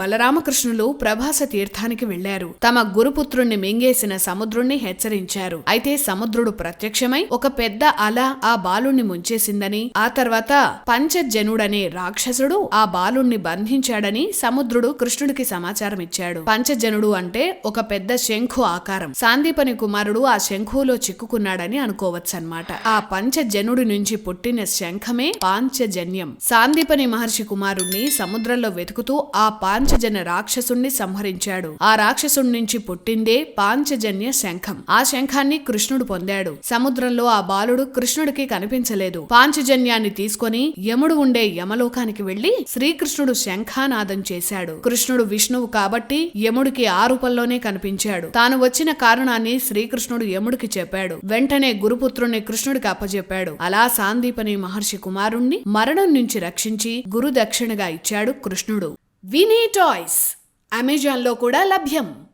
బలరామకృష్ణులు ప్రభాస తీర్థానికి వెళ్ళారు తమ గురుపుత్రుణ్ణి మింగేసిన సముద్రుణ్ణి హెచ్చరించారు. అయితే సముద్రుడు ప్రత్యక్షమై ఒక పెద్ద అల ఆ బాలుణ్ణి ముంచేసిందని ఆ తర్వాత పంచజనుడనే రాక్షసుడు ఆ బాలుణ్ణి బంధించాడని సముద్రుడు కృష్ణుడికి సమాచారం ఇచ్చాడు పంచజనుడు అంటే ఒక పెద్ద శంఖు ఆకారం. సాందీపని కుమారుడు ఆ శంఖులో చిక్కుకున్నాడని అనుకోవచ్చన్నమాట. ఆ పంచజనుడి నుంచి పుట్టిన శంఖమే పాంచజన్యం. సాందీపని మహర్షి కుమారుణ్ణి సముద్రంలో వెతుకుతూ ఆ పాంచజన్య రాక్షసుణ్ణి సంహరించాడు. ఆ రాక్షసుడి నుంచి పుట్టిందే పాంచజన్య శంఖం. ఆ శంఖాన్ని కృష్ణుడు పొందాడు. సముద్రంలో ఆ బాలుడు కృష్ణుడికి కనిపించలేదు. పాంచజన్యాన్ని తీసుకొని యముడు ఉండే యమలోకానికి వెళ్ళి శ్రీకృష్ణుడు శంఖానాదం చేశాడు. కృష్ణుడు విష్ణువు కాబట్టి యముడికి ఆ రూపంలోనే కనిపించాడు. తాను వచ్చిన కారణాన్ని శ్రీకృష్ణుడు యముడికి చెప్పాడు. వెంటనే గురుపుత్రుణ్ణి కృష్ణుడికి అప్పచెప్పాడు అలా సాందీపని మహర్షి కుమారుణ్ణి మరణం నుంచి రక్షించి గురు దక్షిణగా ఇచ్చాడు కృష్ణుడు. వినీ టాయ్స్ అమెజాన్లో కూడా లభ్యం.